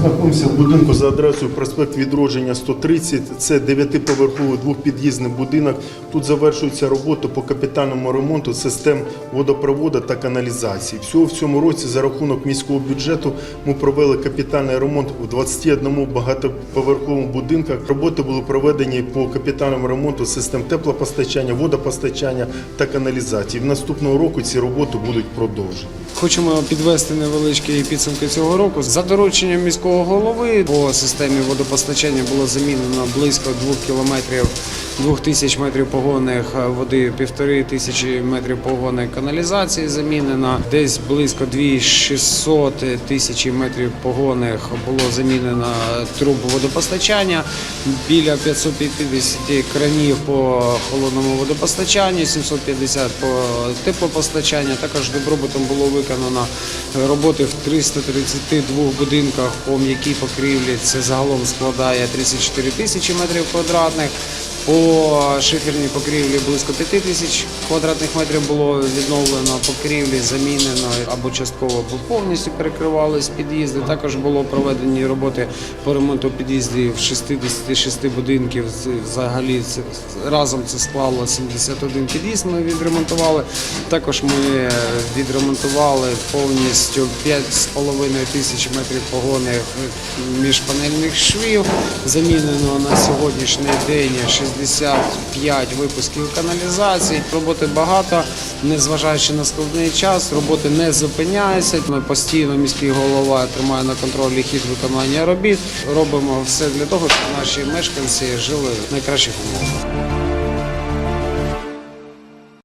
знаходимося в будинку за адресою проспект Відродження 130. Це дев'ятиповерховий двохпід'їзний будинок. Тут завершуються роботи по капітальному ремонту систем водопроводу та каналізації. Всього в цьому році за рахунок міського бюджету ми провели капітальний ремонт у 21 багатоповерховому будинках. Роботи були проведені по капітальному ремонту систем теплопостачання, водопостачання та каналізації. В наступного року ці роботи будуть продовжені. Хочемо підвести невеличкі підсумки цього року. За дорученням міського голови по системі водопостачання було замінено близько 2 кілометрів 2000 метрів погонних води, півтори тисячі метрів погонної каналізації замінено. Десь близько 2600 тисячі метрів погонних було замінено труб водопостачання. Біля 550 кранів по холодному водопостачанню, 750 по теплопостачанню. Також добробутом було виконано роботи в 332 будинках по м'якій покрівлі. Це загалом складає 34 тисячі метрів квадратних. По шиферній покрівлі близько 5 тисяч квадратних метрів було відновлено покрівлі, замінено або частково або повністю перекривались під'їзди. Також було проведені роботи по ремонту під'їздів 66 будинків. Взагалі разом це склало 71 під'їзд. Ми відремонтували. Також ми відремонтували повністю 5,5 тисяч метрів погоних міжпанельних швів. Замінено на сьогоднішній день 65 випусків каналізації. Роботи багато, незважаючи на складний час, роботи не зупиняються. Ми постійно міський голова тримає на контролі хід виконання робіт. Робимо все для того, щоб наші мешканці жили в найкращих умовах.